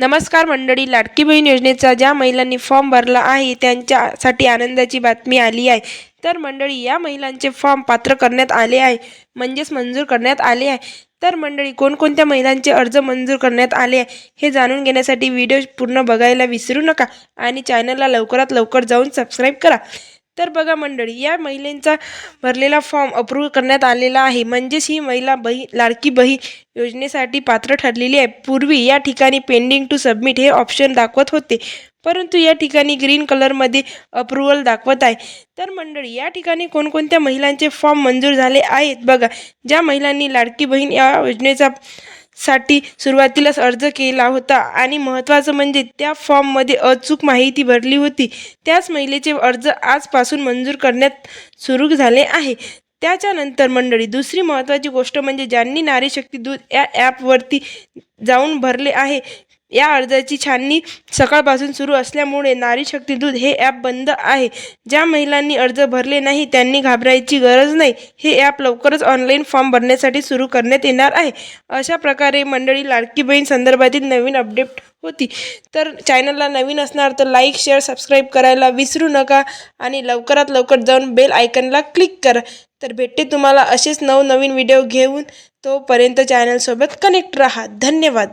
नमस्कार मंडळी लाडकी बहीण योजनेचा ज्या महिलांनी फॉर्म भरला आहे त्यांच्यासाठी आनंदाची बातमी आली आहे. तर मंडळी या महिलांचे फॉर्म पात्र करण्यात आले आहे म्हणजेच मंजूर करण्यात आले आहे. तर मंडळी कोणकोणत्या महिलांचे अर्ज मंजूर करण्यात आले आहे हे जाणून घेण्यासाठी व्हिडिओ पूर्ण बघायला विसरू नका आणि चॅनलला लवकरात लवकर जाऊन सबस्क्राईब करा. तर बघा मंडळी या महिलेचा भरलेला फॉर्म अप्रूव्ह करण्यात आलेला आहे. म्हणजेच ही महिला बही लाडकी बहीण योजनेसाठी पात्र ठरलेली आहे. पूर्वी या ठिकाणी पेंडिंग टू सबमिट हे ऑप्शन दाखवत होते. परंतु या ठिकाणी ग्रीन कलरमध्ये अप्रुव्हल दाखवत आहे. तर मंडळी या ठिकाणी कोणकोणत्या महिलांचे फॉर्म मंजूर झाले आहेत? बघा ज्या महिलांनी लाडकी बहीण या योजनेचा साठी सुरुवातीलाच अर्ज केला होता. आणि महत्त्वाचं म्हणजे त्या फॉर्ममध्ये अचूक माहिती भरली होती. त्याच महिलेचे अर्ज आजपासून मंजूर करण्यात सुरू झाले आहे. त्याच्यानंतर मंडळी दुसरी महत्त्वाची गोष्ट म्हणजे ज्यांनी नारी शक्ती दूध या ॲपवरती जाऊन भरले आहे या अर्जाची छाननी सकाळपासून सुरू असल्यामुळे नारी शक्ती दूध हे ॲप बंद आहे. ज्या महिलांनी अर्ज भरले नाही त्यांनी घाबरायची गरज नाही. हे ॲप लवकरच ऑनलाईन फॉर्म भरण्यासाठी सुरू करण्यात येणार आहे. अशा प्रकारे मंडळी लाडकी बहीण संदर्भातील नवीन अपडेट होती. तर चॅनलला नवीन असणार तर लाईक शेअर सबस्क्राईब करायला विसरू नका आणि लवकरात लवकर जाऊन बेल आयकनला क्लिक करा. तर भेटते तुम्हाला असेच नवनवीन व्हिडिओ घेऊन. तोपर्यंत चॅनलसोबत कनेक्ट राहा. धन्यवाद.